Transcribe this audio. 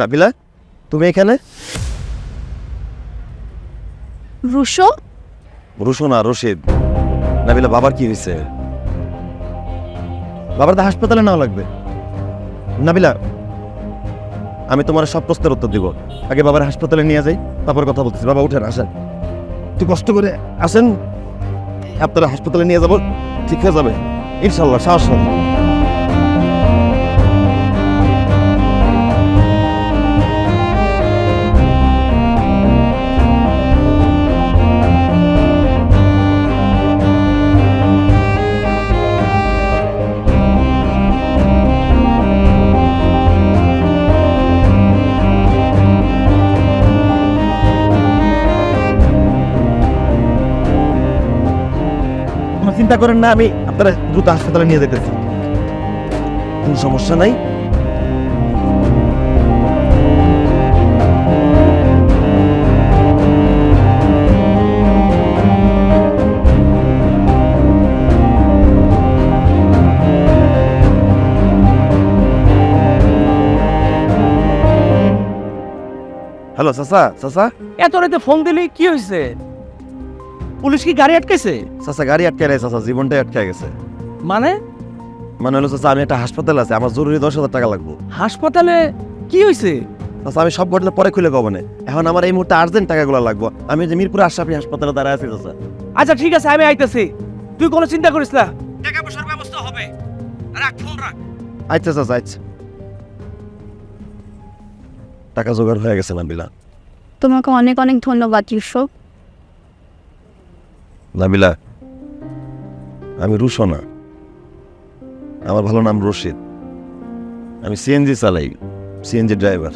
নাবিলা তুমি এখানে? রুশো? রুশোনা রশিদ। নাবিলা বাবার কি হয়েছে? বাবার তো হাসপাতালে নেওয়া লাগবে। নাবিলা আমি তোমার সব প্রশ্নের উত্তর দিব। আগে বাবার হাসপাতালে নিয়ে যাই তারপর কথা বলতেছি। বাবা উঠেন আসেন। একটু কষ্ট করে আসেন। আপনারা হাসপাতালে নিয়ে যাব ঠিক হয়ে যাবে। ইনশাল্লাহ সাহস চিন্তা করেন না আমি আপনারা দ্রুত হাসপাতালে নিয়ে যেতেছি। কোনো সমস্যা নাই। হ্যালো চাচা চাচা এত রাতে ফোন দিলি কি হয়েছে পুলিশ কি গাড়ি আটকেছে চাচা গাড়ি আটকে নাই চাচা জীবনটাই আটকে গেছে। মানে? মানে হলো চাচা আমি একটা হাসপাতালে আছি আমার জরুরি দশ হাজার টাকা লাগবে। হাসপাতালে কি হয়েছে চাচা আমি সব ঘটনা পরে খুলে কব না। এখন আমার এই মুহূর্তে আর্জেন্ট টাকাগুলো লাগবে। আমি যে মিরপুর আশরাফি হাসপাতালে দাঁড়ায় আছি চাচা। আচ্ছা ঠিক আছে আমি আইতেছি। তুই কোনো চিন্তা করিস না। টাকা পয়সার ব্যবস্থা হবে। রাখ ফোন রাখ। আচ্ছা চাচা আচ্ছা। টাকা জোগাড় হয়ে গেছে নাবিলা। তোমাকে অনেক অনেক ধন্যবাদ রুশো নাবিলা আমি রুশনা। আমার ভালো নাম রশিদ। আমি সিএনজি চালাই সিএনজি ড্রাইভার।